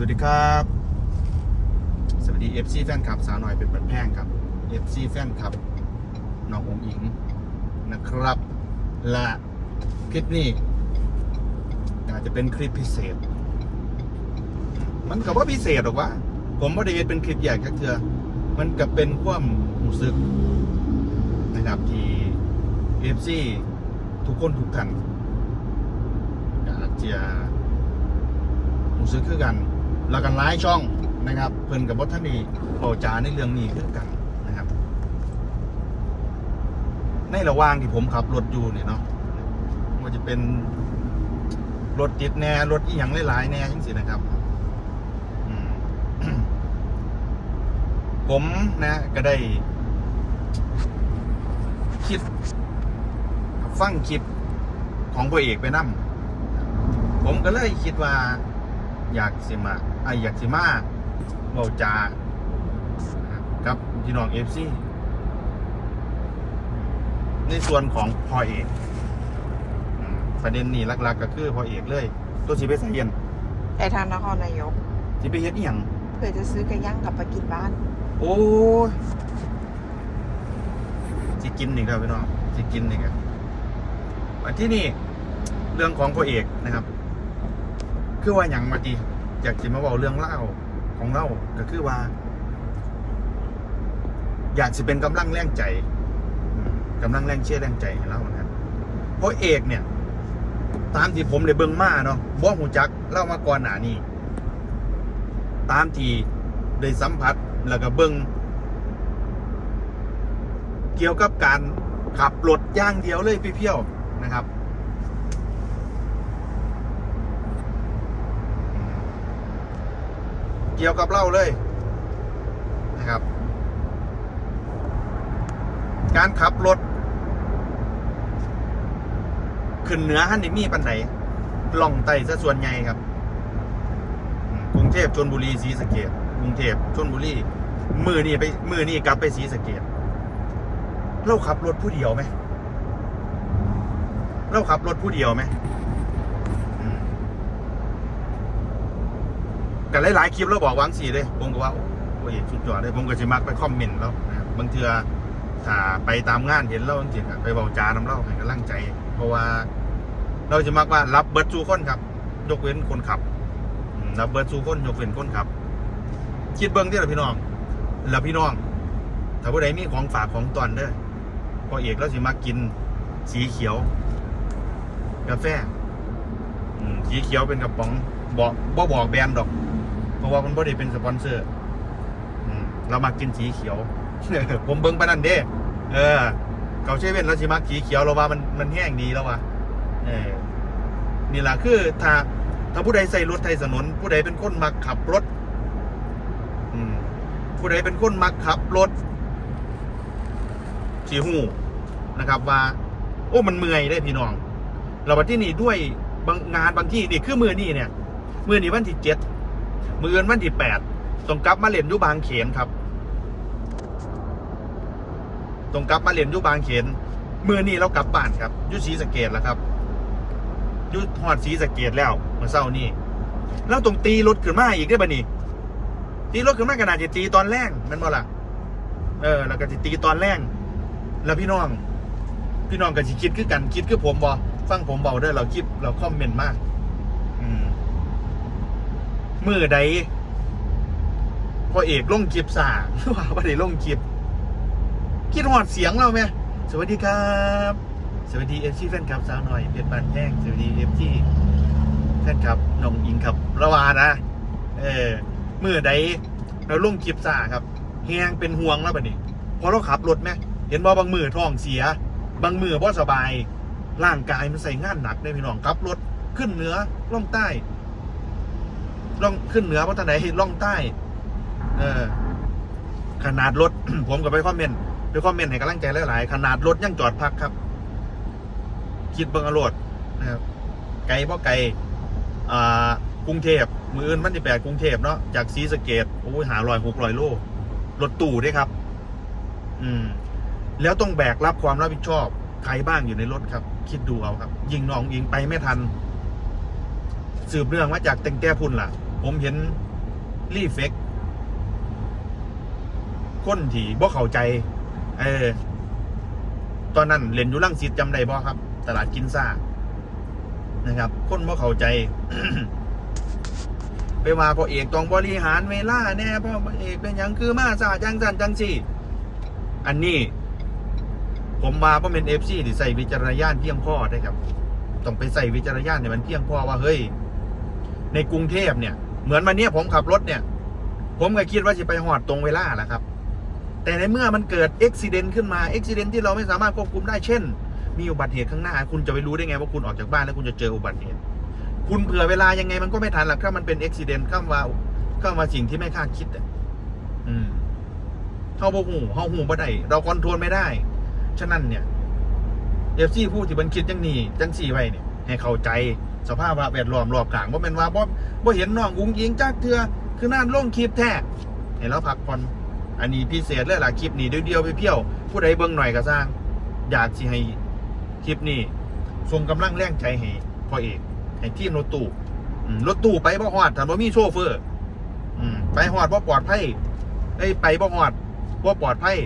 สวัสดีครับ สวัสดี FC แฟนคลับสาวหน่อยเป็นปันแพงครับ FC แฟนคลับน้ององอิงนะครับ และคลิปนี้อาจจะเป็นคลิปพิเศษ มันกับว่าพิเศษหรอกว่าผมว่าได้เฮ็ดเป็นคลิปใหญ่แค่เถือมันกับเป็นความรู้สึกนะครับที่ FC ทุกคนทุกท่านอาจจะรู้สึกคือกัน แล้วกันหลายช่องนะครับ เพิ่นกับบทท่านนี่เบาจาในเรื่องนี้คือกันนะครับ ในระหว่างที่ผมขับรถอยู่เนี่ยเนาะมันจะเป็นรถติดแน่รถอีหยังหลายๆแน่จังสินะครับผมนะก็ได้ คิด ฟังคลิปของพ่อเอกไปนั่มผมก็เลยคิดว่า อยากสิมาไอะอยากสิมาเบาจาครับพี่น้องเอฟซีในส่วนของพ่อเอกอืมประเด็นนี้หลักๆก็คือพ่อเอกเลย ตัวสิไปใส่เย็นไปทางนครนายกสิไปเฮ็ดอีหยังเพื่อจะซื้อกระย่างกลับไปกินบ้าน โอ้ยสิกินนี่ครับพี่น้องสิกินนี่ครับมาที่นี่เรื่องของพ่อเอกนะครับ คือว่าอย่างมาดีอยากจะมาบอกเรื่องเล่าของเราก็คือว่า อยากจะเป็นกำลังแรงใจอืมกำลังแรงเชื่อแรงใจให้เรานะครับเพราะเอกเนี่ย ตามที่ผมได้เบิ่งมาเนาะบ่หูจักเล่ามาก่อนหน้านี้ตามที่ได้สัมผัสแล้วก็เบิ่งเกี่ยวกับการขับรถย่างเดียวเลยพี่เพียวนะครับ เกี่ยวกับเล่าเลยนะครับ การขับรถ ขึ้นเหนือฮันนี่มีปันไหนล่องไต่ซะส่วนใหญ่ครับ กรุงเทพชนบุรีศรีสะเกดกรุงเทพชนบุรีมือนี่ไปมือนี่กลับไปศรีสะเกดเราขับรถผู้เดียวไหมเราขับรถผู้เดียวไหมอืม กันหลายๆคลิปเราบอกวางสีเลยผมก็ว่าโอ้ยสุดยอดเลยผมก็จะมักไปคอมเมนต์แล้วนะครับบางเทือถ้าไปตามงานเห็นเราจริงๆไปเบาจาน้ำเล่าให้กำลังใจ เพราะว่าเราจะมักว่ารับเบิร์ดสู่คนครับ ยกเว้นคนขับรับเบิร์ดสู่คนยกเว้นคนขับ คิดเบิ้งที่ละพี่น้องแล้วพี่น้องถ้าผู้ใดมีของฝากของตอนเด้อพอเอกเราสิมากินสีเขียว กาแฟสีเขียวเป็นกระป๋องบอกบ่บอกแบรนด์ดอก เพราะว่ามันบ่ได้เป็นสปอนเซอร์เรามากินสีเขียว ผมเบิ่งปนนั้นเด้ เออ เขาใช้เว้นเราสิมักสีเขียวเราว่ามันมันแห้งดีแล้ววะเออนี่แหละคือถ้าถ้าผู้ใดใส่รถไทยถนนผู้ใดเป็นคนมักขับรถผู้ใดเป็นคนมักขับรถสีหูนะครับว่า โอ้มันเมื่อยได้พี่น้อง เราไปที่นี่ด้วยบางงานบางที่นี่คือมือนี่เนี่ย มือนี่วันที่เจ็ด มือเอินวันที่แปดต้องกลับมาเรียนยุบางเขนครับต้องกลับมาเรียนยุบางเขนมือนี่เรากลับบ้านครับยุศรีสเกดแล้วครับยุหอดศรีสเกดแล้วเมื่อเช้านี้แล้วต้องตีรถขึ้นมาอีกได้ป่ะนี่ตีรถขึ้นมาขนาดจะตีตอนแรกนั่นบ่ล่ะเออ แล้วก็จะตีตอนแรกแล้วพี่น้อง พี่น้องก็สิคิดคือกันคิดคือผมบ่ฟังผมเบาเด้เราคิดเราคอมเมนต์มาก อืม มือใดพอเอกลงคลิปสาว่าไม่ได้ลงคลิปคิดหอดเสียงเราไหมสวัสดีครับ สวัสดีเอฟซีแฟนคลับสาวหน่อยเพชรบานแห้งสวัสดีเอฟซีแฟนคลับน้องอิงครับระวานะ เออมือใดเราลงคลิปสาครับแหงเป็นห่วงแล้วบัดนี้พอเราขับรถไหมเห็นบ่บางมือท้องเสีย บางมือบ่สบาย ร่างกายมันใส่งานหนักได้พี่น้องขับรถขึ้นเหนือล่องใต้ ล่องขึ้นเหนือเพราะทางไหนล่องใต้ เออ ขนาดรถ ผมก็ไปคอมเมนต์ไปคอมเมนต์ให้กำลังใจหลายๆขนาดรถยังจอดพักครับ คิดเบิ่งอรถนะครับ ไกลเพราะไกลอ่ากรุงเทพมืออื่นวันที่แปดกรุงเทพเนาะจากศรีสเกดโอ้ยหาลอยหกลอยโลรถตู้ด้วยครับ อืม แล้วต้องแบกรับความรับผิดชอบใครบ้างอยู่ในรถครับ คิดดูเอาครับ ยิงน้องยิงไปไม่ทัน สืบเนื่องมาจากเต็งแก้พุ่นล่ะ ผมเห็นรีเฟกคนที่บ่เข้าใจ เออ ตอนนั้นเล่นอยู่ลังสิตจำได้บ่ครับ ตลาดกินซ่านะครับ คนบ่เข้าใจ ไปว่าพอเอกต้องบริหารเวลาแน่พ่อเอกเป็นยังคือมาซาจังสันจังสี่ อันนี้ ผมมาเพราะเป็นเอฟซีที่ใส่วิจารณญาณเพียงพอได้ครับ ต้องไปใส่วิจารณญาณเนี่ยมันเพียงพอว่าเฮ้ย ในกรุงเทพเนี่ย เหมือนวันนี้ผมขับรถเนี่ย ผมก็คิดว่าจะไปหอดตรงเวลาแหละครับ แต่ในเมื่อมันเกิดอุบิเหตุขึ้นมาอุบิเหตุที่เราไม่สามารถควบคุมได้เช่น มีอุบัติเหตุข้างหน้า คุณจะไปรู้ได้ไงว่าคุณออกจากบ้านแล้วคุณจะเจออุบัติเหตุคุณเผื่อเวลายังไงมันก็ไม่ทันหรอกถ้ามันเป็นอุบิเหตุเข้ามาเข้ามาสิ่งที่ไม่คาดคิดอะอืมเข้าบ่หูเข้าหูบ่ได้เราคอนโทรลไม่ได้ ฉะนั้นเนี่ยเอฟซีพูดที่มันคิดจังนี้จังสี่ไว้เนี่ย ให้เข้าใจสภาพแวดล้อมรอบข้างว่าเป็นว่าบ่บ่เห็นน้องอุ้งยิงจักเทือคือนั่นลงคลิปแท้เห็นแล้วพักผ่อนอันนี้พิเศษเลยล่ะคลิปนี้เดียวๆไปเพี้ยวผู้ใดเบิ่งหน่อยก็สร้าง อยากสิให้คลิปนี้ส่งกำลังแรงใจให้พ่อเอกให้ทีมรถตู้รถตู้ไปบ่ฮอดถ้าบ่มีโชเฟอร์อไปฮอดบ่ปลอดภัยเอ้ไปบ่ฮอดบ่ปลอดภัย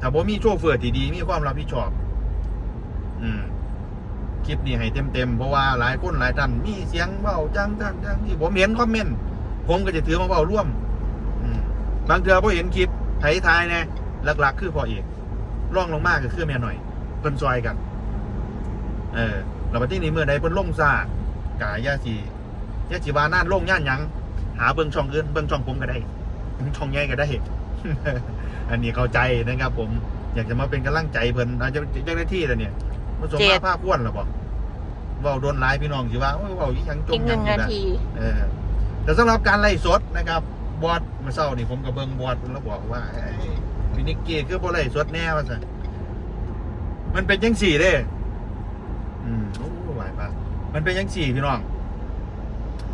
ถ้าบ่มีโชเฟอร์ที่ดีมีความรับผิดชอบ อืม คลิปนี้ให้เต็มๆเพราะว่าหลายคนหลายท่านมีเสียงเบาจังจังจังที่ผมเห็นคอมเมนต์ผมก็จะถือมาเบาร่วมบางเทือพอเห็นคลิปไทยทายๆแน่หลัก ๆ คือพอเอกร่องลงมากก็คือแม่หน่อยเพิ่นซอยกัน เออเราไปที่นี้เมื่อใดเพิ่นลงซากายาสียาสีวาน่านลงย่านยังหาเบิ่งช่องอื่นเบิ่งช่องผมก็ได้ช่องใหญ่ก็ได้อันนี้เข้าใจนะครับ ผมอยากจะมาเป็นกำลังใจเพิ่นอาจจะเจ้าหน้าที่แล้วเนี่ย มาส่งเจ็มาดภาพพ้วนหรอบอกเว่าโดนไลายพี่น้องสิว่าโอ้ยเว่าอีหยังจอีมกหยันึ่งงอยู่นานะ ที เออแต่สำหรับการไล่สดนะครับ บอดเมาเศร้านี่ผมกับเบิงบอดแล้วบอกว่าเอ้ยวินิกเกคือบ่ไล่สดแน่ว่าซะมันเป็นยังสี่เด้อืมโอ้ไหวปะมันเป็นยังสี่พี่น้อง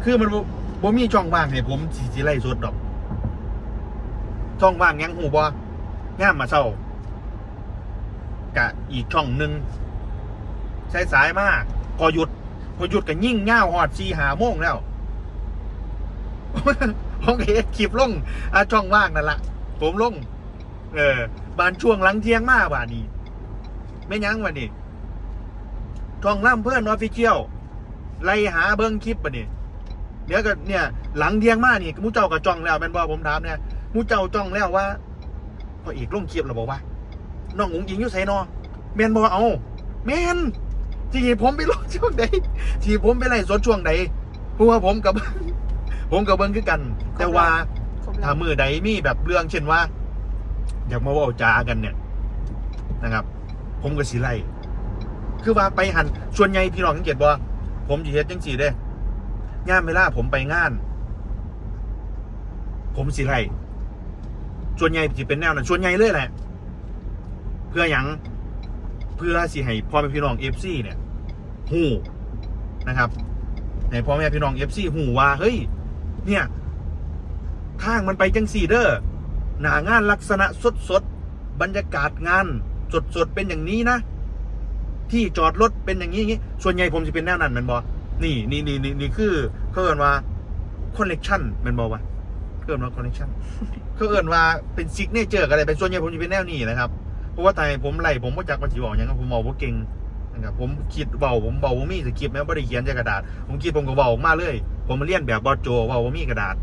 คือมันบ่บ่มีช่องว่างให้ผมสิสิไล่สดดอก ช่องว่างยังหูบ่งามมาเศร้ากะอีกช่องหนึ่ง ใช้สายมาก พอหยุด พอหยุดก็ยิ่งเง่าหอดซีหาโมงแล้วผมเห็นคลิปลงอะช่องว่างนั่นละผมลง เออบานช่วงหลังเที่ยงมาบ่านี้ไม่ยั้งวันนี้ช่องล่ำเพื่อนออฟฟิเชียลไล่หาเบิ้งคลิปบ่ะนี่เดี๋ยวก็เนี่ย หลังเที่ยงมากนี่มูเจ้าก็จ้องแล้วเป็นบ่ผมถามเนี่ยมูเจ้าจ้องแล้วว่าพออีกลงคลิปแล้วบอกว่าน้องอุ๋งยิงอยู่ไสนอแมนบอกเอาแมน ที่ผมไปลงช่วงใดที่ผมไปไล่สดช่วงใดเพราะว่าผมกับ ผมกับเบิ้งคือกัน แต่ว่าครบแล้ถ้าวมือใดมีแบบเรื่องเช่นว่า อยากมาเว่าจากันเนี่ยนะครับ ผมก็สิไล่คือว่าไปหันส่วนใหญ่พี่น้องสังเกตบ่ผมจะเฮ็ดจังสี่เด้ย่ามเวลาผมไปงาน ผมสิไล่ส่วนใหญ่สิเป็นแนวนั้นส่วนใหญ่เลยแหละ เพื่อหยังเพื่อสิให้พ่อแม่พี่น้องเอฟซีเนี่ย หูนะครับให้พ่อแม่พี่น้องเอฟซีหูว่าเฮ้ย เนี่ยทางมันไปจังสี่เด้อหนางานลักษณะสดสดๆบรรยากาศงานสดสดๆเป็นอย่างนี้นะ ที่จอดรถเป็นอย่างนี้อย่างนี้ ส่วนใหญ่ผมจะเป็นแนวนั้นมันบอนี่นี่นี่นี่นี่คือเขาเอินว่าคอนเนคชั่นมันบอวะเขาเอินว่าคอนเนคชั่นเขาเอินว่าเป็นซิกเนเจอร์อะไรเป็นส่วนใหญ่ผมจะเป็นแนวนี้นะครับ เพราะว่าแต่ผมไล่ผมก็จักว่าสิบอกอย่างนั้นผมเมาว่าเก่ง นะครับผมคิดเบาผมเบาผมมีสคริปต์แม้ไม่ได้เขียนจากกระดาษ ผมคิดผมก็เบาออกมาเลย ผมมาเรียนแบบบอสโจเบาผมมีกระดาษ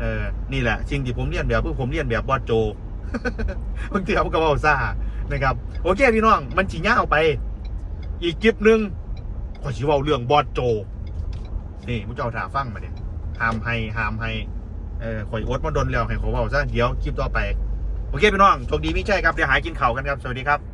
เออนี่แหละสิ่งที่ผมเรียนแบบเพื่อผมเรียนแบบบอสโจบางทีผมก็เบาซ่านะครับโอเคพี่น้องมันจีง่าไป อีกคลิปหนึ่งขอชิเว่าเรื่องบอสโจ นี่มุเจ้าถาฟังมาเนี่ยหามให้หามให้เออข่อยอดมาดนแล้วให้ขอเบาซะเดี๋ยวคลิปต่อไป โอเคพี่น้องโชคดีม่ใช่ครับ เดี๋ยวหายกินเข่าวกันครับ สวัสดีครับ